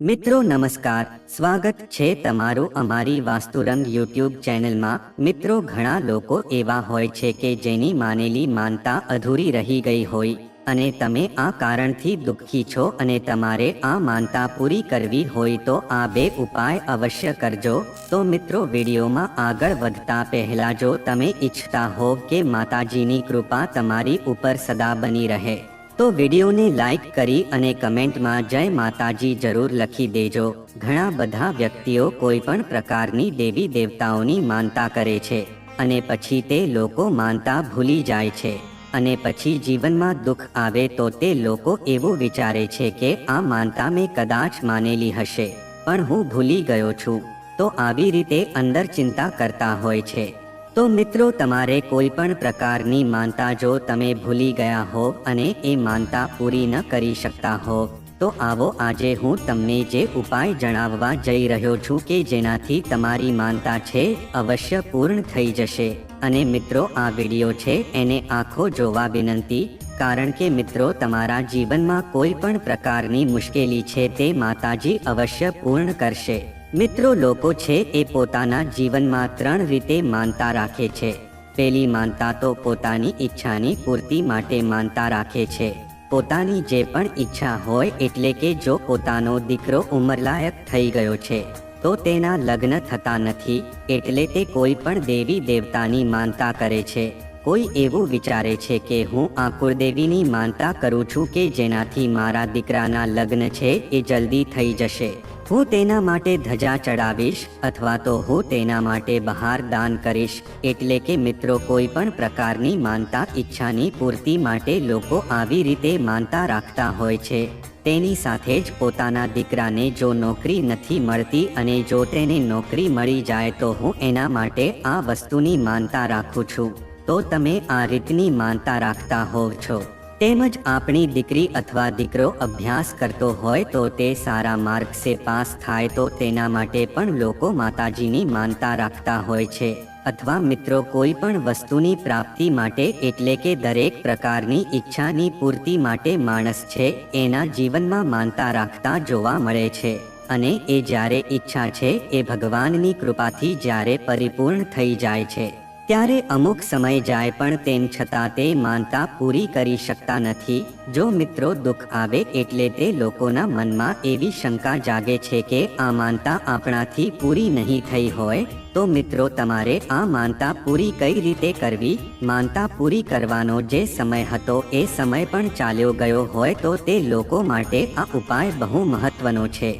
મિત્રો, નમસ્કાર. સ્વાગત છે તમારું અમારી વાસ્તુરંગ યુટ્યુબ ચેનલમાં. મિત્રો, ઘણા લોકો એવા હોય છે કે જેની માનેલી માનતા અધૂરી રહી ગઈ હોય અને તમે આ કારણથી દુઃખી છો અને તમારે આ માનતા પૂરી કરવી હોય તો આ બે ઉપાય અવશ્ય કરજો. તો મિત્રો, વિડીયોમાં આગળ વધતા પહેલા જો તમે ઈચ્છતા હોવ કે માતાજીની કૃપા તમારી ઉપર સદા બની રહે તો વિડીયોને લાઈક કરી અને કમેન્ટમાં જય માતાજી જરૂર લખી દેજો. ઘણા બધા વ્યક્તિઓ કોઈ પણ પ્રકારની દેવી દેવતાઓની માનતા કરે છે અને પછી તે લોકો માનતા ભૂલી જાય છે અને પછી જીવનમાં દુઃખ આવે તો તે લોકો એવું વિચારે છે કે આ માનતા મેં કદાચ માનેલી હશે. પણ હું ભૂલી ગયો છું. તો આવી રીતે અંદર ચિંતા કરતા હોય છે. તો મિત્રો, તમારે કોઈ પણ પ્રકારની માનતા જો તમે ભૂલી ગયા હો અને એ માનતા પૂરી ન કરી શકતા હો, તો આવો આજે હું તમને જે ઉપાય જણાવવા જઈ રહ્યો છું કે જેનાથી તમારી માનતા છે અવશ્ય પૂર્ણ થઈ જશે. અને મિત્રો, આ વીડિયો છે એને આખો જોવા વિનંતી, કારણ કે મિત્રો, તમારા જીવનમાં કોઈ પણ પ્રકારની મુશ્કેલી છે તે માતાજી અવશ્ય પૂર્ણ કરશે. મિત્રો, લોકો છે એ પોતાના જીવનમાં ત્રણ રીતે માનતા રાખે છે. પેલી માનતા તો પોતાની ઈચ્છાની પૂર્તિ માટે માનતા રાખે છે. પોતાની જે પણ ઈચ્છા હોય એટલે કે જો પોતાનો દીકરો ઉંમરલાયક થઈ ગયો છે, તો તેના લગ્ન થતા નથી, એટલે તે કોઈ પણ દેવી દેવતાની માનતા કરે છે. કોઈ એવું વિચારે છે કે હું આ કુળદેવીની માનતા કરું છું કે જેનાથી મારા દીકરાના લગ્ન છે એ જલ્દી થઈ જશે. હું તેના માટે ધજા ચડાવીશ અથવા તો હું તેના માટે બહાર દાન કરીશ એટલે કે મિત્રો કોઈ પણ પ્રકારની માનતા ઈચ્છાની પૂર્તિ માટે લોકો આવી રીતે માનતા રાખતા હોય છે. તેની સાથે જ પોતાના દીકરાને જો નોકરી નથી મળતી અને જો તેને નોકરી મળી જાય તો હું એના માટે આ વસ્તુની માનતા રાખું છું. તો તમે આ રીતની માનતા રાખતા હોવ છો. તેમજ આપણી દીકરી અથવા દીકરો અભ્યાસ કરતો હોય તો તે સારા માર્ક્સે પાસ થાય તો તેના માટે પણ લોકો માતાજીની માનતા રાખતા હોય છે. અથવા મિત્રો કોઈ પણ વસ્તુની પ્રાપ્તિ માટે એટલે કે દરેક પ્રકારની ઈચ્છાની પૂર્તિ માટે માણસ છે, એના જીવનમાં માનતા રાખતા જોવા મળે છે. અને એ જ્યારે ઈચ્છા છે, એ ભગવાનની કૃપાથી જ્યારે પરિપૂર્ણ થઈ જાય છે. ત્યારે અમુક સમય જાય પણ તેમ છતાં તે માનતા પૂરી કરી શકતા નથી. જો મિત્રો દુઃખ આવે એટલે તે લોકોના મનમાં એવી શંકા જાગે છે કે આ માનતા આપણાથી પૂરી નહીં થઈ હોય, તો મિત્રો તમારે આ માનતા પૂરી કઈ રીતે કરવી? માનતા પૂરી કરવાનો જે સમય હતો એ સમય પણ ચાલ્યો ગયો હોય તો તે લોકો માટે આ ઉપાય બહુ મહત્વનો છે.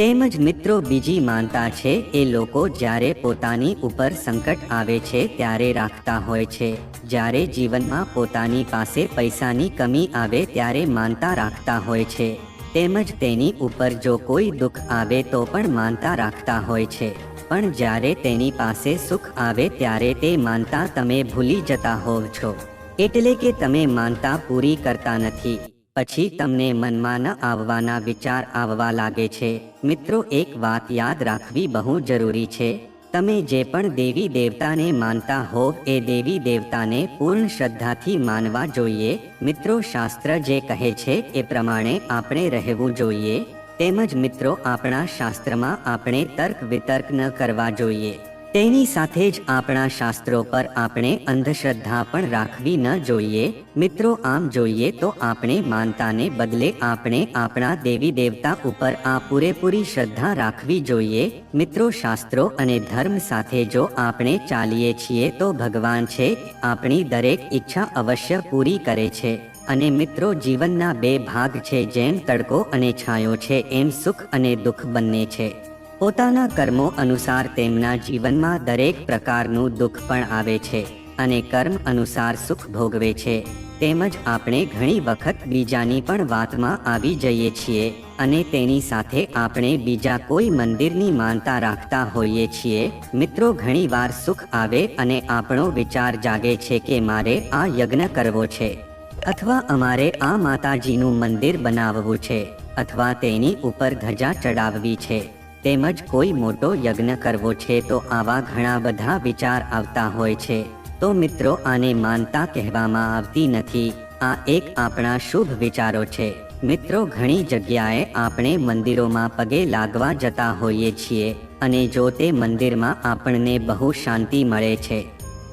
તેમજ મિત્રો બીજી માનતા છે, એ લોકો જ્યારે પોતાની ઉપર સંકટ આવે છે ત્યારે રાખતા હોય છે. જ્યારે જીવનમાં પોતાની પાસે પૈસાની કમી આવે ત્યારે માનતા રાખતા હોય છે. તેમજ તેની ઉપર જો કોઈ દુઃખ આવે તો પણ માનતા રાખતા હોય છે. પણ જ્યારે તેની પાસે સુખ આવે ત્યારે તે માનતા તમે ભૂલી જતા હોવ છો. એટલે કે તમે માનતા પૂરી કરતા નથી. પછી તમને મનમાં ન આવવાના વિચાર આવવા લાગે છે. મિત્રો, એક વાત યાદ રાખવી બહુ જરૂરી છે. તમે જે પણ દેવી દેવતાને માનતા હો એ દેવી દેવતાને પૂર્ણ શ્રદ્ધાથી માનવા જોઈએ. મિત્રો, શાસ્ત્ર જે કહે છે, એ પ્રમાણે આપણે રહેવું જોઈએ. તેમજ મિત્રો, આપણા શાસ્ત્રમાં આપણે તર્ક વિતર્ક ન કરવા જોઈએ. તેની સાથે જ આપણા શાસ્ત્રો પર આપણે અંધશ્રદ્ધા પણ રાખવી ન જોઈએ. મિત્રો, આમ જોઈએ તો આપણે માનતાને બદલે આપણે આપણા દેવી દેવતા ઉપર આ પૂરેપૂરી શ્રદ્ધા રાખવી જોઈએ. મિત્રો, શાસ્ત્રો અને ધર્મ સાથે જો આપણે ચાલીએ છીએ તો ભગવાન છે, આપણી દરેક ઈચ્છા અવશ્ય પૂરી કરે છે. અને મિત્રો, જીવનના બે ભાગ છે, જેમ તડકો અને છાંયો છે, એમ સુખ અને દુઃખ બંને છે. પોતાના કર્મો અનુસાર તેમના જીવનમાં દરેક પ્રકારનું દુઃખ પણ આવે છે અને કર્મ અનુસાર સુખ ભોગવે છે. તેમજ આપણે ઘણી વખત બીજાની પણ વાતમાં આવી જઈએ છીએ અને તેની સાથે આપણે બીજા કોઈ મંદિરની માનતા રાખતા હોઈએ છીએ. મિત્રો ઘણીવાર સુખ આવે અને આપણો વિચાર જાગે છે કે મારે આ યજ્ઞ કરવો છે અથવા અમારે આ માતાજીનું મંદિર બનાવવું છે અથવા તેની ઉપર ધજા ચડાવવી છે. તેમજ કોઈ મોટો યજ્ઞ કરવો છે તો આવા ઘણા બધા વિચાર આવતા હોય છે. તો મિત્રો, આને માનતા કહેવામાં આવતી નથી. આ એક આપણા શુભ વિચારો છે. મિત્રો, ઘણી જગ્યાએ આપણે મંદિરોમાં પગે લાગવા જતા હોઈએ છીએ અને જો તે મંદિરમાં આપણને બહુ શાંતિ મળે છે,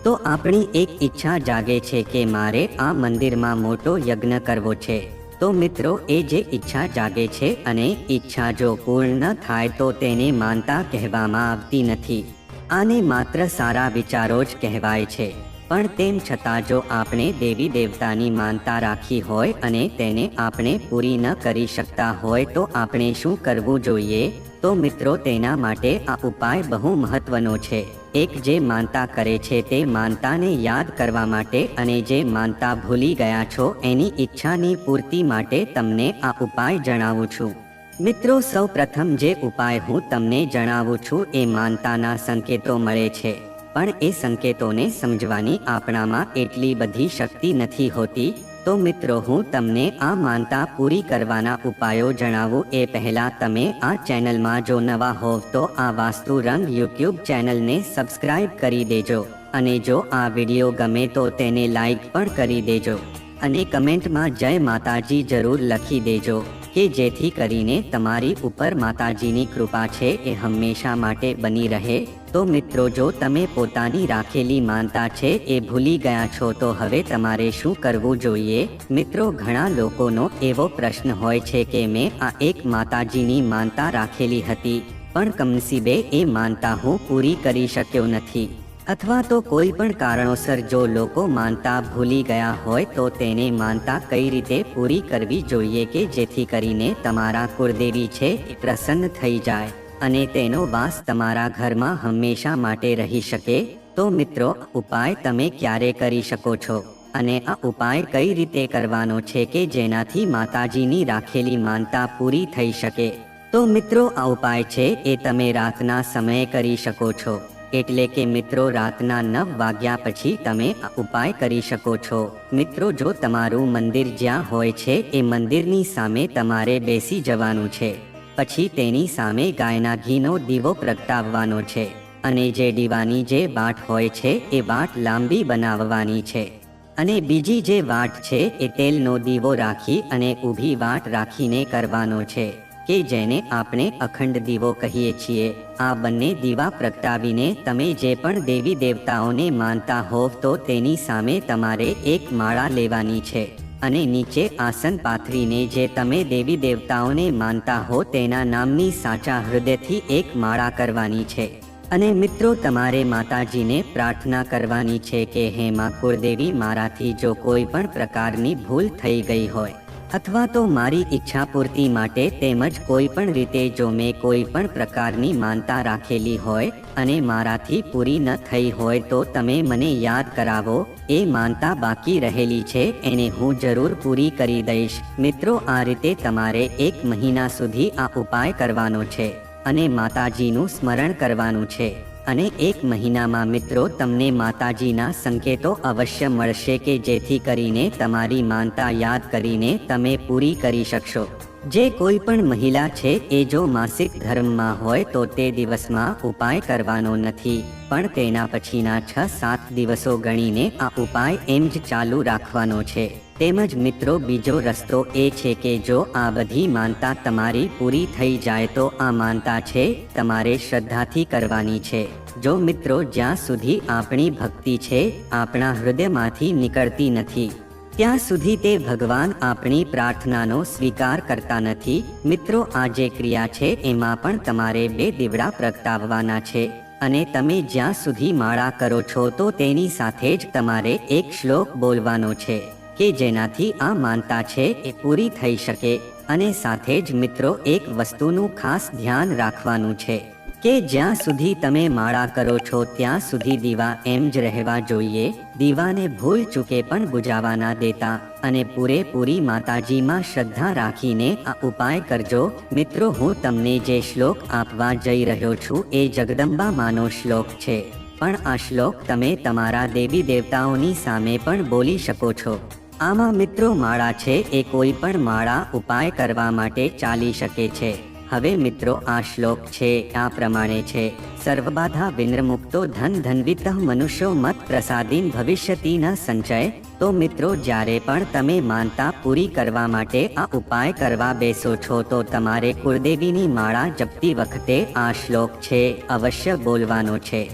તો આપણી એક ઈચ્છા જાગે છે કે મારે આ મંદિરમાં મોટો યજ્ઞ કરવો છે. તો મિત્રો, એ જે ઈચ્છા જાગે છે અને ઈચ્છા જો પૂર્ણ થાય તો તેને માનતા કહેવામાં આવતી નથી. આને માત્ર સારા વિચારો જ કહેવાય છે. પણ તેમ છતાં જો આપણે દેવી દેવતાની માનતા રાખી હોય અને તેને આપણે પૂરી ન કરી શકતા હોય તો આપણે શું કરવું જોઈએ? તો મિત્રો, તેના માટે આ ઉપાય બહુ મહત્વનો છે. એક જે માનતા કરે છે તે માનતાને યાદ કરવા માટે અને જે માનતા ભૂલી ગયા છો એની ઈચ્છાની પૂર્તિ માટે તમને આ ઉપાય જણાવું છું. મિત્રો સૌ પ્રથમ જે ઉપાય હું તમને જણાવું છું એ માનતાના સંકેતો મળે છે. પણ એ સંકેતોને સમજવાની આપણામાં એટલી બધી શક્તિ નથી હોતી તો મિત્રો, હું તમને આ માનતા પૂરી કરવાના ઉપાયો જણાવું. એ પહેલા તમે આ ચેનલમાં જો નવા હોવ તો આ વાસ્તુ રંગ યુટ્યુબ ચેનલને સબસ્ક્રાઇબ કરી દેજો. અને જો આ વીડિયો ગમે તો તેને લાઈક પણ કરી દેજો. અને કમેન્ટમાં જય માતાજી જરૂર લખી દેજો. કે જેથી કરીને તમારી ઉપર માતાજીની કૃપા છે એ હંમેશા માટે બની રહે. તો મિત્રો, જો તમે પોતાની રાખેલી માનતા છે એ ભૂલી ગયા છો, તો હવે તમારે શું કરવું જોઈએ? મિત્રો, ઘણા લોકોનો એવો પ્રશ્ન હોય છે કે, મેં આ એક માતાજીની માનતા રાખેલી હતી, પણ કમનસીબે એ માનતા હું પૂરી કરી શક્યો નથી. અથવા તો કોઈ પણ કારણોસર જો લોકો માનતા ભૂલી ગયા હોય તો તેને માનતા કઈ રીતે પૂરી કરવી જોઈએ કે જેથી કરીને તમારા કુળદેવી છે એ પ્રસન્ન થઈ જાય અને તેનો વાસ તમારા ઘરમાં હંમેશા માટે રહી શકે? તો મિત્રો ઉપાય તમે ક્યારે કરી શકો છો? અને આ ઉપાય કઈ રીતે કરવાનો છે કે જેનાથી માતાજીની રાખેલી માનતા પૂરી થઈ શકે? તો મિત્રો, આ ઉપાય છે એ તમે રાતના સમયે કરી શકો છો. એટલે કે મિત્રો, રાતના નવ વાગ્યા પછી તમે ઉપાય કરી શકો છો. મિત્રો, જો તમારું મંદિર જ્યાં હોય છે, એ મંદિરની સામે તમારે બેસી જવાનું છે. પછી તેની સામે ગાયના ઘીનો દીવો પ્રગટાવવાનો છે. અને જે દીવાની જે વાટ હોય છે, એ વાટ લાંબી બનાવવાની છે. અને બીજી જે વાટ છે, એ તેલનો દીવો રાખી અને ઊભી વાટ રાખીને કરવાનો છે. કે જેને આપણે અખંડ દીવો કહીએ છીએ. આ બંને દીવા પ્રગટાવીને તમે જે પણ દેવી દેવતાઓને માનતા હોવ તો તેની સામે તમારે એક માળા લેવાની છે અને નીચે આસન પાથરીને જે તમે દેવી દેવતાઓને માનતા હો તેના નામની સાચા હૃદયથી એક માળા કરવાની છે. અને મિત્રો, તમારે માતાજીને પ્રાર્થના કરવાની છે કે, હે માં કુળદેવી, મારાથી જો કોઈ પણ પ્રકારની ભૂલ થઈ ગઈ હોય અથવા તો મારી ઈચ્છા પૂર્તિ માટે તેમજ કોઈ પણ રીતે જો મેં કોઈ પણ પ્રકારની માનતા રાખેલી હોય અને મારાથી પૂરી ન થઈ હોય તો તમે મને યાદ કરાવો, એ માનતા બાકી રહેલી છે, એને હું જરૂર પૂરી કરી દઈશ. મિત્રો, આ રીતે તમારે એક મહિના સુધી આ ઉપાય કરવાનો છે અને માતાજીનું સ્મરણ કરવાનું છે. અને એક મહિનામાં મિત્રો, તમને માતાજીના સંકેતો અવશ્ય મળશે કે જેથી કરીને તમારી માનતા યાદ કરીને તમે પૂરી કરી શકશો. જે કોઈ પણ મહિલા છે એ જો માસિક ધર્મમાં હોય તો તે દિવસમાં ઉપાય કરવાનો નથી. પણ તેના પછીના છ સાત દિવસો ગણીને આ ઉપાય એમ જ ચાલુ રાખવાનો છે. તેમજ મિત્રો, બીજો રસ્તો એ છે કે જો આ બધી માનતા તમારી પૂરી થઈ જાય તો આ માનતા છે તમારે શ્રદ્ધાથી કરવાની છે. જો મિત્રો, જ્યાં સુધી આપણી ભક્તિ છે, આપણા હૃદયમાંથી નીકળતી નથી. ત્યાં સુધી તે ભગવાન આપણી પ્રાર્થનાનો સ્વીકાર કરતા નથી. મિત્રો, આ જે ક્રિયા છે, એમાં પણ તમારે બે દીવડા પ્રગટાવવાના છે. અને તમે જ્યાં સુધી માળા કરો છો, તો તેની સાથે જ તમારે એક શ્લોક બોલવાનો છે કે જેનાથી આ માનતા છે એ પૂરી થઈ શકે. અને સાથે જ મિત્રો, એક વસ્તુનું ખાસ ધ્યાન રાખવાનું છે. કે જ્યાં સુધી તમે માળા કરો છો, ત્યાં સુધી દીવા એમ જ રહેવા જોઈએ. દીવાને ભૂલ ચૂકે પણ બુજાવા દેતા અને પૂરેપૂરી માતાજીમાં શ્રદ્ધા રાખીને આ ઉપાય કરજો. મિત્રો, હું તમને જે શ્લોક આપવા જઈ રહ્યો છું, એ જગદંબા માનો શ્લોક છે. પણ આ શ્લોક તમે તમારા દેવી દેવતાઓની સામે પણ બોલી શકો છો. આમાં મિત્રો માળા છે, એ કોઈ પણ માળા ઉપાય કરવા માટે ચાલી શકે છે. હવે મિત્રો, આ શ્લોક છે, આ પ્રમાણે છે. સર્વબાધા વિનમુક્તો ધન ધનવિત મનુષ્યો મત પ્રસાદીન ભવિષ્યતિના સંચય. તો મિત્રો, જ્યારે પણ તમે માનતા પૂરી કરવા માટે આ ઉપાય કરવા બેસો છો, તો તમારે કુળદેવીની માળા જપતી વખતે આ શ્લોક છે, અવશ્ય બોલવાનો છે.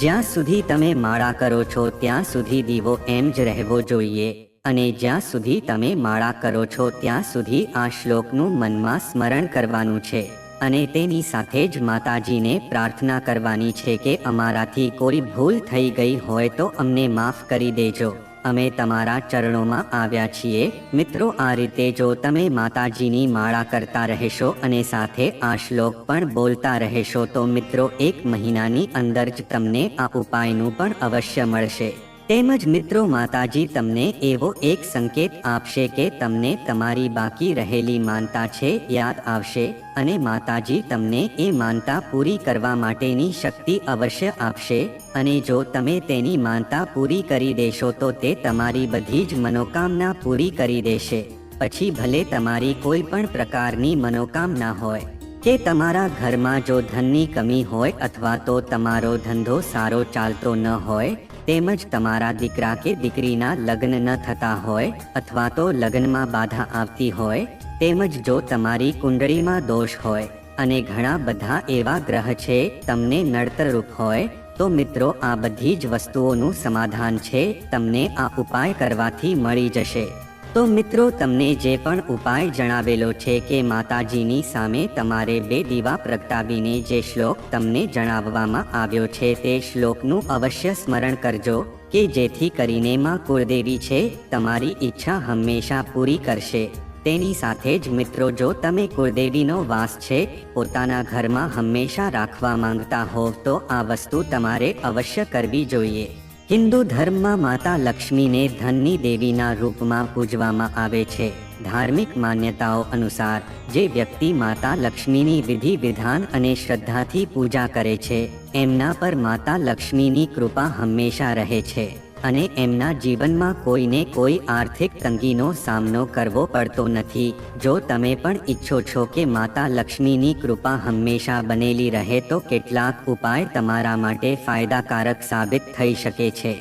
જ્યાં સુધી તમે માળા કરો છો, ત્યાં સુધી દીવો એમ જ રહેવો જોઈએ. અને જ્યાં સુધી તમે માળા કરો છો, ત્યાં સુધી આ શ્લોકનું મનમાં સ્મરણ કરવાનું છે. અને તેની સાથે જ માતાજીને પ્રાર્થના કરવાની છે કે અમારાથી કોઈ ભૂલ થઈ ગઈ હોય તો અમને માફ કરી દેજો. અમે તમારા ચરણોમાં આવ્યા છીએ. મિત્રો, આ રીતે જો તમે માતાજીની માળા કરતા રહેશો અને સાથે આ શ્લોક પણ બોલતા રહેશો, તો મિત્રો, એક મહિનાની અંદર જ તમને આ ઉપાયનું પણ અવશ્ય મળશે. તેમજ મિત્રો માતાજી તમને એવો એક સંકેત આપશે કે તમને તમારી બાકી રહેલી માનતા છે, યાદ આવશે અને માતાજી તમને એ માનતા પૂરી કરવા માટેની શક્તિ અવશ્ય આપશે અને જો તમે તેની માનતા પૂરી કરી દેશો તો તે તમારી બધી જ મનોકામના પૂરી કરી દેશે. પછી ભલે તમારી કોઈ પણ પ્રકારની મનોકામના હોય કે તમારા ઘરમાં જો ધનની કમી હોય અથવા તો તમારો ધંધો સારો ચાલતો ન હોય તેમજ તમારા દીકરા કે દીકરીના લગ્ન ન થતા હોય અથવા તો લગ્નમાં બાધા આવતી હોય, તેમજ જો તમારી કુંડળીમાં દોષ હોય અને ઘણા બધા એવા ગ્રહ છે તમને નડતરરૂપ હોય, તો મિત્રો આ બધી જ વસ્તુઓનું સમાધાન છે, તમને આ ઉપાય કરવાથી મળી જશે. તો મિત્રો, તમને જે પણ ઉપાય જણાવેલો છે કે માતાજીની સામે તમારે બે દીવા પ્રગટાવીને જે શ્લોક તમને જણાવવામાં આવ્યો છે તે શ્લોકનું અવશ્ય સ્મરણ કરજો કે જેથી કરીને માં કુળદેવી છે, તમારી ઈચ્છા હંમેશા પૂરી કરશે. તેની સાથે જ મિત્રો, જો તમે કુળદેવીનો વાસ છે, પોતાના ઘરમાં હંમેશા રાખવા માંગતા હોવ તો આ વસ્તુ તમારે અવશ્ય કરવી જોઈએ. હિન્દુ ધર્મમાં માતા લક્ષ્મીને ધનની દેવીના રૂપમાં પૂજવામાં આવે છે. ધાર્મિક માન્યતાઓ અનુસાર, જે વ્યક્તિ માતા લક્ષ્મીની વિધિ, વિધાન અને શ્રદ્ધાથી પૂજા કરે છે, એમના પર માતા લક્ષ્મીની કૃપા હંમેશા રહે છે. અને એમના જીવનમાં કોઈને કોઈ આર્થિક તંગીનો સામનો કરવો પડતો નથી. જો તમે પણ ઈચ્છો છો કે માતા લક્ષ્મીની કૃપા હંમેશા બનેલી રહે તો કેટલાક ઉપાય તમારા માટે ફાયદાકારક સાબિત થઈ શકે છે.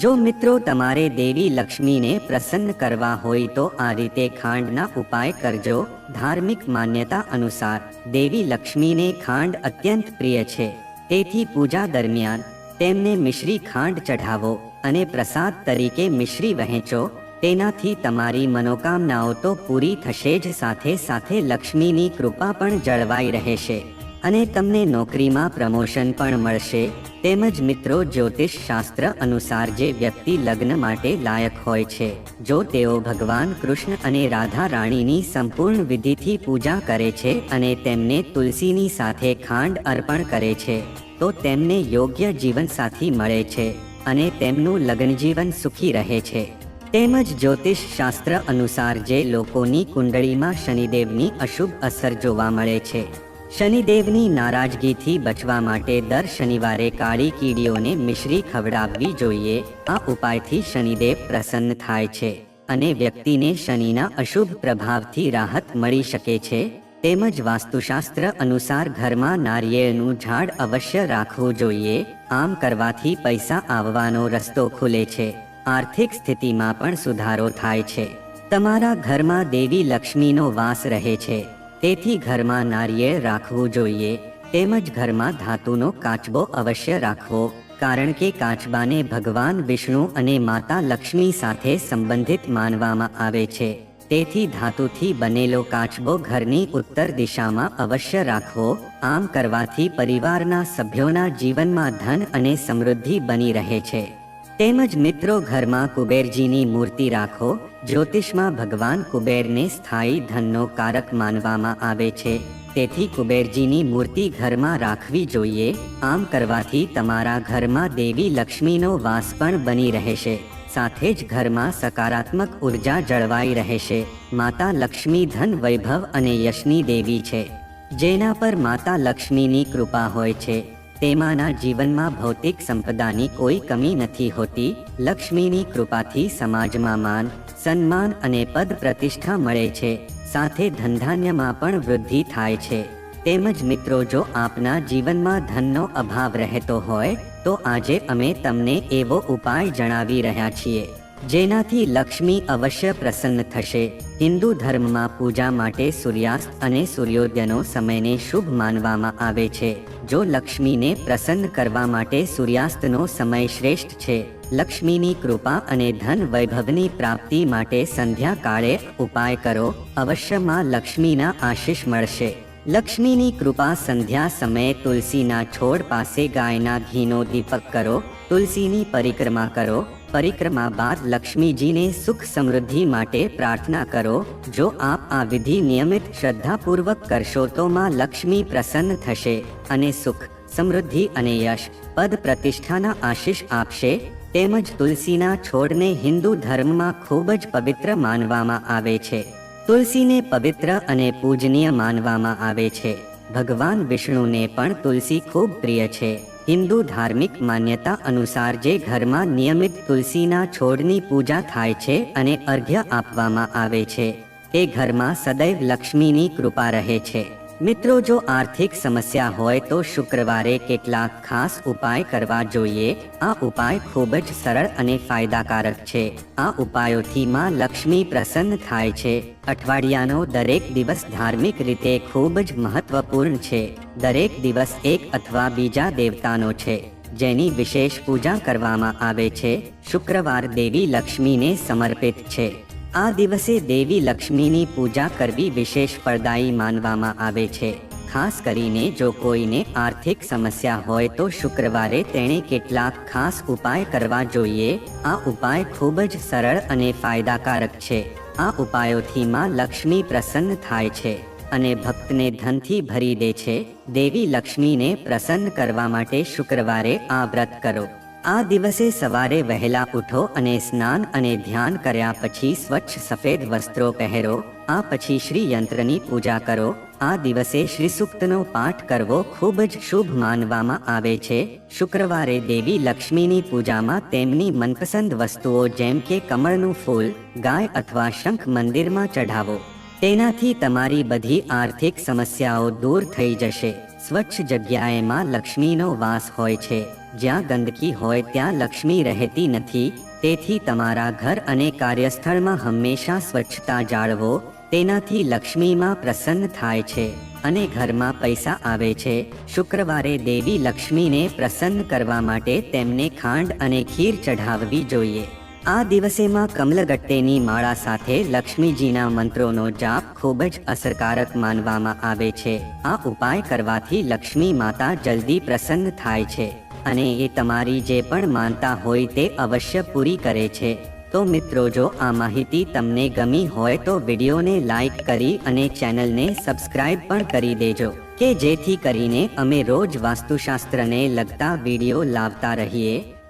જો મિત્રો તમારે દેવી લક્ષ્મીને પ્રસન્ન કરવા હોય તો આ રીતે ખાંડના ઉપાય કરજો. ધાર્મિક માન્યતા અનુસાર દેવી લક્ષ્મીને ખાંડ અત્યંત પ્રિય છે. તેથી પૂજા દરમિયાન તેમને મિશ્રી ખાંડ ચઢાવો. અને પ્રસાદ તરીકે મિશ્રી વહેંચો. તેનાથી તમારી મનોકામનાઓ તો પૂરી થશે જ, સાથે સાથે લક્ષ્મીની કૃપા પણ જળવાઈ રહેશે. અને તમને નોકરીમાં પ્રમોશન પણ મળશે. તેમજ મિત્રો, જ્યોતિષ શાસ્ત્ર અનુસાર જે વ્યક્તિ લગ્ન માટે લાયક હોય છે, જો તેઓ ભગવાન, કૃષ્ણ અને રાધા રાણીની સંપૂર્ણ વિધિથી પૂજા કરે છે અને તેમને તુલસીની સાથે ખાંડ અર્પણ કરે છે, તો તેમને યોગ્ય જીવનસાથી મળે છે. અને તેમનું લગ્ન જીવન સુખી રહે છે. તેમજ જ્યોતિષ શાસ્ત્ર અનુસાર જે લોકોની કુંડળીમાં શનિદેવની અશુભ અસર જોવા મળે છે. શનિદેવની નારાજગીથી બચવા માટે દર શનિવારે કાળી કીડીઓને મિશ્રી ખવડાવવી જોઈએ. આ ઉપાયથી શનિદેવ પ્રસન્ન થાય છે અને વ્યક્તિને શનિના અશુભ પ્રભાવથી રાહત મળી શકે છે. તેમજ વાસ્તુશાસ્ત્ર અનુસાર ઘરમાં નારિયેળનું ઝાડ અવશ્ય રાખવું જોઈએ. આમ કરવાથી પૈસા આવવાનો રસ્તો ખુલે છે. આર્થિક સ્થિતિમાં પણ સુધારો થાય છે. તમારા ઘરમાં દેવી લક્ષ્મીનો વાસ રહે છે. તેથી ઘરમાં નારિયેળ રાખવું જોઈએ. તેમજ ઘરમાં ધાતુનો કાચબો અવશ્ય રાખવો. કારણ કે કાચબાને ભગવાન વિષ્ણુ અને માતા લક્ષ્મી સાથે સંબંધિત માનવામાં આવે છે. તેથી ધાતુથી બનેલો કાચબો ઘરની ઉત્તર દિશામાં અવશ્ય રાખવો, આમ કરવાથી પરિવારના સભ્યોના જીવનમાં ધન અને સમૃદ્ધિ બની રહે છે. તેમજ મિત્રો ઘરમાં કુબેરજીની મૂર્તિ રાખો, જ્યોતિષમાં ભગવાન કુબેરને સ્થાયી ધનનો કારક માનવામાં આવે છે. તેથી કુબેરજીની મૂર્તિ ઘરમાં રાખવી જોઈએ, આમ કરવાથી તમારા ઘરમાં દેવી લક્ષ્મીનો વાસ પણ બની રહેશે. સાથે જ ઘરમાં સકારાત્મક ઊર્જા જળવાઈ રહેશે. માતા લક્ષ્મી ધન વૈભવ અને યશની દેવી છે. જેના પર માતા લક્ષ્મીની કૃપા હોય છે. તેમાંના જીવનમાં ભૌતિક સંપદાની કોઈ કમી નથી હોતી. લક્ષ્મીની કૃપાથી સમાજમાં માન, સન્માન અને પદ પ્રતિષ્ઠા મળે છે. સાથે ધંધાન્યમાં પણ વૃદ્ધિ થાય છે. તેમજ મિત્રો, જો આપના જીવનમાં ધનનો અભાવ રહેતો હોય તો આજે અમે તમને એવો ઉપાય જણાવી રહ્યા છીએ, જેનાથી લક્ષ્મી અવશ્ય પ્રસન્ન થશે. હિન્દુ ધર્મમાં પૂજા માટે સૂર્યાસ્ત અને સૂર્યોદયનો સમયને શુભ માનવામાં આવે છે. જો લક્ષ્મીને પ્રસન્ન કરવા માટે સૂર્યાસ્તનો સમય શ્રેષ્ઠ છે, લક્ષ્મીની કૃપા અને ધન વૈભવની પ્રાપ્તિ માટે સંધ્યા કાળે ઉપાય કરો. અવશ્યમાં લક્ષ્મીના આશીષ મળશે. લક્ષ્મીની કૃપા સંધ્યા સમયે તુલસીના છોડ પાસે ગાયના ઘીનો દીપક કરો, તુલસીની પરિક્રમા કરો, પરિક્રમા બાદ લક્ષ્મીજીને સુખ સમૃદ્ધિ માટે પ્રાર્થના કરો. જો આપ આ વિધિ નિયમિત શ્રદ્ધાપૂર્વક કરશો તો માં લક્ષ્મી પ્રસન્ન થશે અને સુખ, સમૃદ્ધિ અને યશ પદ પ્રતિષ્ઠાના આશીષ આપશે. તેમજ તુલસીના છોડને હિન્દુ ધર્મમાં ખૂબ જ પવિત્ર માનવામાં આવે છે. તુલસીને પવિત્ર અને પૂજનીય માનવામાં આવે છે. ભગવાન વિષ્ણુને પણ તુલસી ખૂબ પ્રિય છે. હિન્દુ ધાર્મિક માન્યતા અનુસાર જે ઘરમાં નિયમિત તુલસીના છોડની પૂજા થાય છે અને અર્ઘ્ય આપવામાં આવે છે, તે ઘરમાં સદૈવ લક્ષ્મીની કૃપા રહે છે. મિત્રો, જો આર્થિક સમસ્યા હોય તો શુક્રવારે કેટલાક ખાસ ઉપાય કરવા જોઈએ. આ ઉપાય ખૂબ જ સરળ અને ફાયદાકારક છે. આ ઉપાયોથી માં લક્ષ્મી પ્રસન્ન થાય છે. અઠવાડિયાનો દરેક દિવસ ધાર્મિક રીતે ખૂબ જ મહત્વપૂર્ણ છે. દરેક દિવસ એક અથવા બીજા દેવતાનો છે, જેની વિશેષ પૂજા કરવામાં આવે છે. શુક્રવાર દેવી લક્ષ્મીને સમર્પિત છે. આ દિવસે દેવી લક્ષ્મીની પૂજા કરવી વિશેષ ફળદાયી માનવામાં આવે છે. ખાસ કરીને જો કોઈને આર્થિક સમસ્યા હોય તો શુક્રવારે તેણે કેટલાક ખાસ ઉપાય કરવા જોઈએ. આ ઉપાય ખૂબ જ સરળ અને ફાયદાકારક છે. આ ઉપાયોથી માં લક્ષ્મી પ્રસન્ન થાય છે અને ભક્તને ધનથી ભરી દે છે. દેવી લક્ષ્મીને પ્રસન્ન કરવા માટે શુક્રવારે આ વ્રત કરો. આ દિવસે સવારે વહેલા ઉઠો અને સ્નાન અને ધ્યાન કર્યા પછી સ્વચ્છ સફેદ વસ્ત્રો પહેરો, આ પછી શ્રી યંત્રની પૂજા કરો. આ દિવસે શ્રી સૂક્તનો પાઠ કરવો ખૂબ જ શુભ માનવામાં આવે છે. શુક્રવારે દેવી લક્ષ્મીની પૂજામાં તેમની મનપસંદ વસ્તુઓ જેમ કે કમળનું ફૂલ, ગાય અથવા શંખ મંદિરમાં ચઢાવો. તેનાથી તમારી બધી આર્થિક સમસ્યાઓ દૂર થઈ જશે. સ્વચ્છ જગ્યાએમાં લક્ષ્મીનો વાસ હોય છે. જ્યાં ગંદકી હોય ત્યાં લક્ષ્મી રહેતી નથી. તેથી તમારા ઘર અને કાર્યસ્થળમાં હંમેશા સ્વચ્છતા જાળવો. તેનાથી લક્ષ્મીમાં પ્રસન્ન થાય છે અને ઘરમાં પૈસા આવે છે. શુક્રવારે દેવી લક્ષ્મીને પ્રસન્ન કરવા માટે તેમને ખાંડ અને ખીર ચઢાવવી જોઈએ. આ દિવસેમાં કમલગટ્ટેની માળા સાથે લક્ષ્મીજીના મંત્રોનો જાપ ખૂબ જ અસરકારક માનવામાં આવે છે. આ ઉપાય કરવાથી લક્ષ્મી માતા જલ્દી પ્રસન્ન થાય છે અને એ તમારી જે પણ માનતા હોય તે અવશ્ય પૂરી કરે છે. તો મિત્રો, જો આ માહિતી તમને ગમી હોય તો વિડીયોને લાઈક કરી અને ચેનલને સબસ્ક્રાઇબ પણ કરી દેજો, કે જેથી કરીને અમે રોજ વાસ્તુશાસ્ત્રને લગતા વીડિયો લાવતા રહીએ.